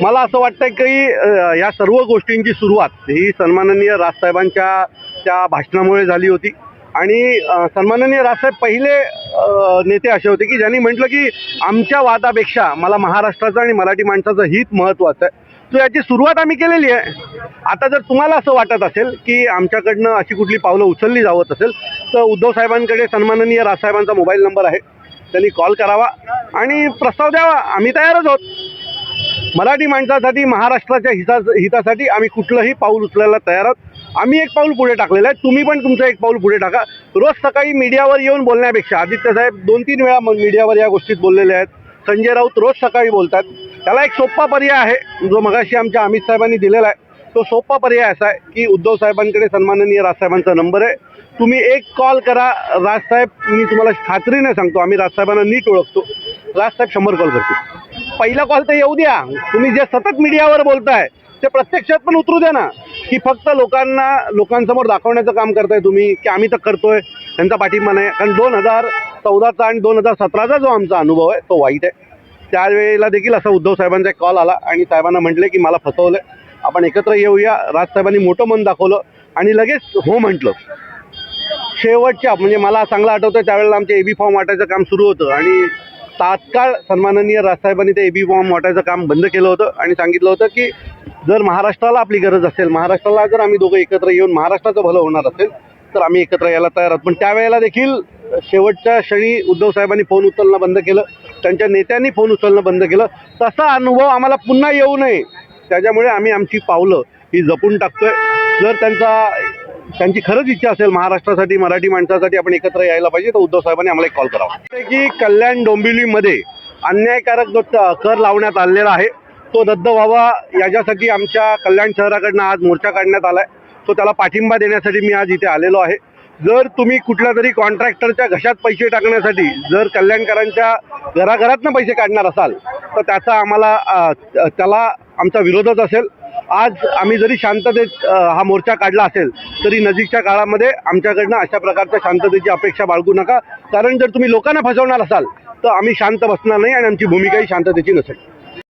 मला असं वाटतं की या सर्व गोष्टींची सुरुवात ही सन्माननीय राजसाहेबांच्या त्या भाषणामुळे झाली होती. आणि सन्माननीय राजसाहेब पहिले नेते असे होते की ज्यांनी म्हटलं की आमच्या वादापेक्षा मला महाराष्ट्राचं आणि मराठी माणसाचं हित महत्त्वाचं आहे. तर याची सुरुवात आम्ही केलेली आहे. आता जर तुम्हाला असं वाटत असेल की आमच्याकडनं अशी कुठली पावलं उचलली जावत असेल तर उद्धव साहेबांकडे सन्माननीय राजसाहेबांचा मोबाईल नंबर आहे. त्यांनी कॉल करावा आणि प्रस्ताव द्यावा. आम्ही तयारच आहोत. मराठी माणसासाठी महाराष्ट्राच्या हिता हितासाठी आम्ही कुठलंही पाऊल उचलायला तयार आहोत. आम्ही एक पाऊल पुढे टाकलेलं आहे. तुम्ही पण तुमचं एक पाऊल पुढे टाका. रोज सकाळी मीडियावर येऊन बोलण्यापेक्षा आदित्य साहेब दोन तीन वेळा मीडियावर या गोष्टीत बोललेले आहेत. संजय राऊत रोज सकाळी बोलतात. त्याला एक सोपा पर्याय आहे जो मगाशी आमच्या अमित साहेबांनी दिलेला आहे. तो सोपा पर्याय असा आहे की उद्धव साहेबांकडे सन्माननीय राजसाहेबांचा नंबर आहे. तुम्ही एक कॉल करा. राजसाहेब मी तुम्हाला खात्रीने सांगतो. आम्ही राजसाहेबांना नीट ओळखतो. राजसाहेब शंभर कॉल करतील. पहिला कॉल तर येऊ द्या. तुम्ही जे सतत मीडियावर बोलताय ते प्रत्यक्षात पण उतरू द्या ना. की फक्त लोकांना लोकांसमोर दाखवण्याचं काम करताय तुम्ही की आम्ही तर करतोय त्यांचा पाठिंबा नाही. कारण दोन हजार चौदाचा आणि दोन हजार सतराचा जो आमचा अनुभव आहे तो वाईट आहे. त्यावेळेला देखील असा उद्धव साहेबांचा एक कॉल आला आणि साहेबांना म्हटले की मला फसवलं आपण एकत्र येऊया. राजसाहेबांनी मोठं मन दाखवलं आणि लगेच हो म्हटलं. शेवटच्या म्हणजे मला चांगलं आठवतं त्यावेळेला आमचे एबी फॉर्म वाटायचं काम सुरू होतं आणि तात्काळ सन्माननीय राजसाहेबांनी ते एबी बॉम्ब वाटायचं काम बंद केलं होतं आणि सांगितलं होतं की जर महाराष्ट्राला आपली गरज असेल महाराष्ट्राला जर आम्ही दोघं एकत्र येऊन महाराष्ट्राचं भलं होणार असेल तर आम्ही एकत्र यायला तयार आहोत. पण त्यावेळेला देखील शेवटच्या क्षणी उद्धव साहेबांनी फोन उचलणं बंद केलं त्यांच्या नेत्यांनी फोन उचलणं बंद केलं. तसा अनुभव आम्हाला पुन्हा येऊ नये. त्याच्यामुळे आम्ही आमची पावलं ही जपून टाकतोय. जर त्यांचा त्यांची खरंच इच्छा असेल महाराष्ट्रासाठी मराठी माणसासाठी आपण एकत्र यायला पाहिजे तर उद्धव साहेबांनी आम्हाला एक कॉल करावा. की कल्याण डोंबिवलीमध्ये अन्यायकारक जो कर लावण्यात आलेला आहे तो रद्द व्हावा याच्यासाठी आमच्या कल्याण शहराकडनं आज मोर्चा काढण्यात आला आहे तो त्याला पाठिंबा देण्यासाठी मी आज इथे आलेलो आहे. जर तुम्ही कुठल्या तरी कॉन्ट्रॅक्टरच्या घशात पैसे टाकण्यासाठी जर कल्याणकरांच्या घराघरातनं पैसे काढणार असाल तर त्याचा आम्हाला त्याला आमचा विरोधच असेल. आज आम्ही जरी शांततेत हा मोर्चा काढला असेल तरी नजीकच्या काळामध्ये आमच्याकडनं अशा प्रकारच्या शांततेची अपेक्षा बाळगू नका. कारण जर तुम्ही लोकांना फसवणार असाल तर आम्ही शांत बसणार नाही आणि आमची भूमिकाही शांततेची नसेल.